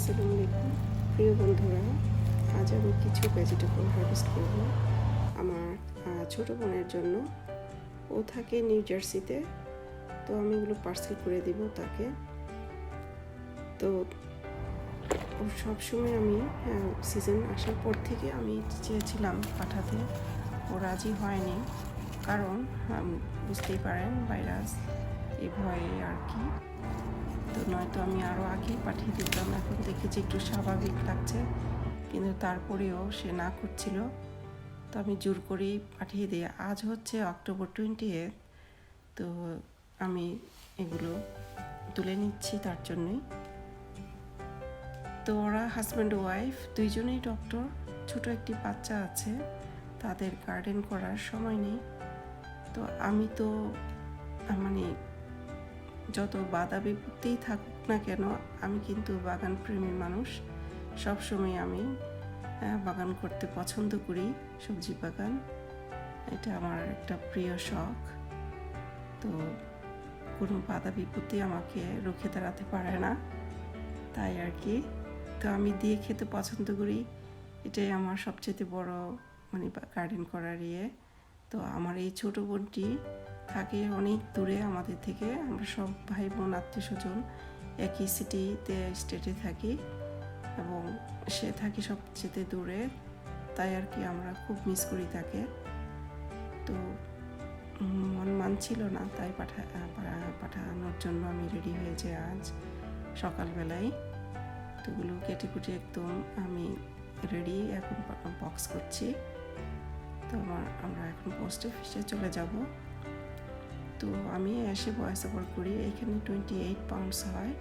আসসালামু আলাইকুম প্রিয় বন্ধুরা, আজ আমি কিছু ভেজিটেবল হারভেস্ট করব। আমার ছোট বোনের জন্য। ও থাকে নিউ জার্সিতে তো আমি এগুলো পার্সেল করে দিব তাকে। তো ও সবসময় আমি সিজন আসার পর থেকে আমি চেয়েছিলাম পাঠাতে। ও রাজি হয়নি। কারণ বুঝতেই পারেন ভাইরাস এই ভয়ে আর কি। তো নয়তো আমি আরও আগেই পাঠিয়ে দিতাম। এখন দেখেছি একটু স্বাভাবিক লাগছে। কিন্তু তারপরেও সে না করছিল। তো আমি জোর করেই পাঠিয়ে দিই। আজ হচ্ছে অক্টোবর টোয়েন্টি তো আমি এগুলো তুলে নিচ্ছি তার জন্যই। তো ওরা হাজব্যান্ড ওয়াইফ দুইজনেই ডক্টর ছোট একটি বাচ্চা আছে। তাদের গার্ডেন করার সময় নেই। তো আমি তো মানে যত বাধা বিপত্তিই থাকুক না কেন, আমি কিন্তু বাগান প্রেমী মানুষ। সবসময় আমি বাগান করতে পছন্দ করি, সবজি বাগান। এটা আমার একটা প্রিয় শখ। তো কোনো বাধা বিপত্তি আমাকে রুখে দাঁড়াতে পারে না। তাই আর কি। তো আমি দিয়ে খেতে পছন্দ করি। এটাই আমার সবচেয়ে বড় মানে গার্ডেন করার ইয়ে। তো আমার এই ছোটো বোনটি থাকে অনেক দূরে আমাদের থেকে। আমরা সব ভাই বোন আত্মীয় স্বজন একই সিটিতে স্টেটে থাকি এবং সে থাকি সবচেয়ে দূরে। তাই আর কি আমরা খুব মিস করি তাকে। তো মন মানছিল না তাই পাঠা পাঠানোর জন্য আমি রেডি হয়েছে আজ সকালবেলায়। তো ওগুলো কেটে কুটে একদম আমি রেডি এখন বক্স করছি। তো আমরা এখন পোস্ট অফিসে চলে যাব। তো আমি এসে ভয়েস ওভার করি। এখানে টোয়েন্টি এইট পাউন্ডস হয়।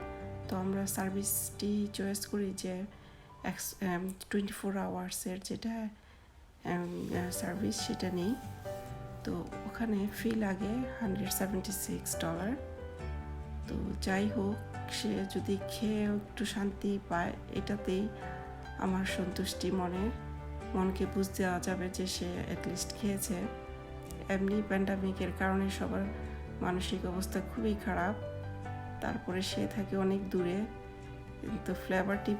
তো আমরা সার্ভিসটি চয়েস করি যে টোয়েন্টি ফোর আওয়ার্সের যেটা সার্ভিস সেটা নেই। তো ওখানে ফি লাগে হান্ড্রেড সেভেন্টি সিক্স ডলার তো যাই হোক, সে যদি খেয়ে একটু শান্তি পায়, এটাতেই আমার সন্তুষ্টি মনের। মনকে বুঝতে দেওয়া যাবে যে সে অ্যাটলিস্ট খেয়েছে। এমনি প্যান্ডামিকের কারণে সবার মানসিক অবস্থা খুবই খারাপ। তারপরে সে থাকে অনেক দূরে। তো ফ্লেভারটি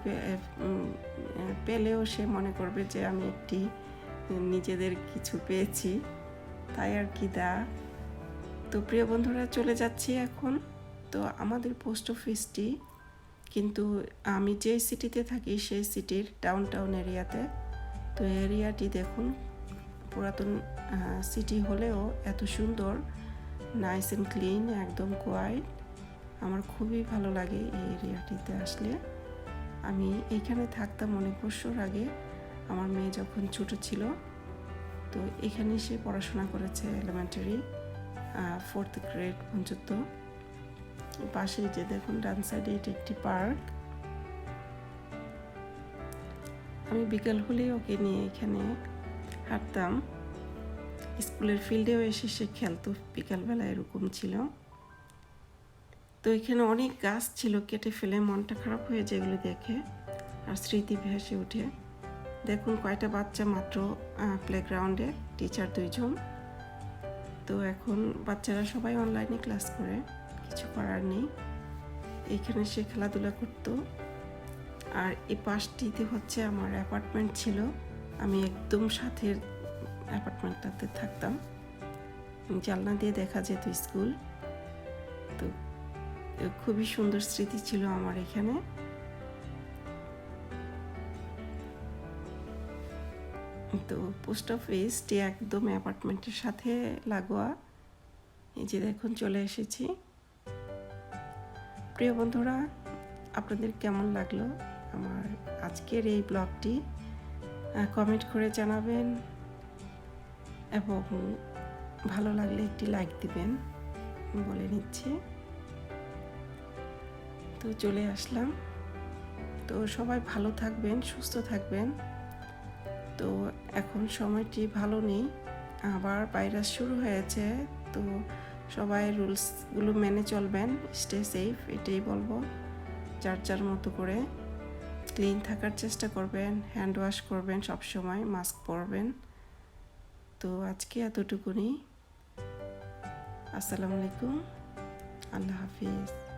পেলেও সে মনে করবে যে আমি একটি নিজেদের কিছু পেয়েছি। তাই আর কি দা। তো প্রিয় বন্ধুরা, চলে যাচ্ছি এখন। তো আমাদের পোস্ট অফিসটি কিন্তু আমি যে সিটিতে থাকি, সেই সিটির ডাউন টাউন এরিয়াতে তো এরিয়াটি দেখুন, পুরাতন সিটি হলেও এত সুন্দর নাইস অ্যান্ড ক্লিন একদম কোয়াইট আমার খুবই ভালো লাগে এই এরিয়াটিতে আসলে। আমি এখানে থাকতাম অনেক বছর আগে, আমার মেয়ে যখন ছোট ছিল, তো এখানে সে পড়াশোনা করেছে এলিমেন্টারি ফোর্থ গ্রেড পর্যন্ত। পাশে যে দেখুন ডান সাইডে এটি একটি পার্ক আমি বিকাল হলেই ওকে নিয়ে এখানে হাঁটতাম। স্কুলের ফিল্ডেও এসে সে খেলতো বিকালবেলা এরকম ছিল। তো এখানে অনেক গাছ ছিল, কেটে ফেলে মনটা খারাপ হয়ে যায় এগুলো দেখে, আর স্মৃতি ভেসে ওঠে। দেখুন, কয়টা বাচ্চা মাত্র প্লেগ্রাউন্ডে টিচার দুইজন। তো এখন বাচ্চারা সবাই অনলাইনে ক্লাস করে, কিছু করার নেই। এইখানে সে খেলাধুলা করতো। আর এই পাশটিতে হচ্ছে আমার অ্যাপার্টমেন্ট ছিল। আমি একদম সাথের অ্যাপার্টমেন্টটাতে থাকতাম। জানলা দিয়ে দেখা যেত স্কুল। তো খুবই সুন্দর স্মৃতি ছিল আমার এখানে। তো, পোস্ট অফিসটি একদম অ্যাপার্টমেন্টের সাথে লাগোয়া। এই যে দেখুন, চলে এসেছি। প্রিয় বন্ধুরা, আপনাদের কেমন লাগল আমার আজকের এই ব্লগটি? কমেন্ট করে জানাবেন। এবং ভালো লাগলে একটি লাইক দিবেন বলে নিচ্ছি। তো চলে আসলাম। তো সবাই ভালো থাকবেন, সুস্থ থাকবেন। তো এখন সময়টি ভালো নেই, আবার ভাইরাস শুরু হয়েছে। তো সবাই রুলসগুলো মেনে চলবেন স্টে সেফ এটাই বলব। যার যার মতো করে ক্লিন থাকার চেষ্টা করবেন হ্যান্ড ওয়াশ করবেন সব সময় মাস্ক পরবেন। তো আজকে এতটুকুনি। আসসালামু আলাইকুম। আল্লাহ হাফিজ।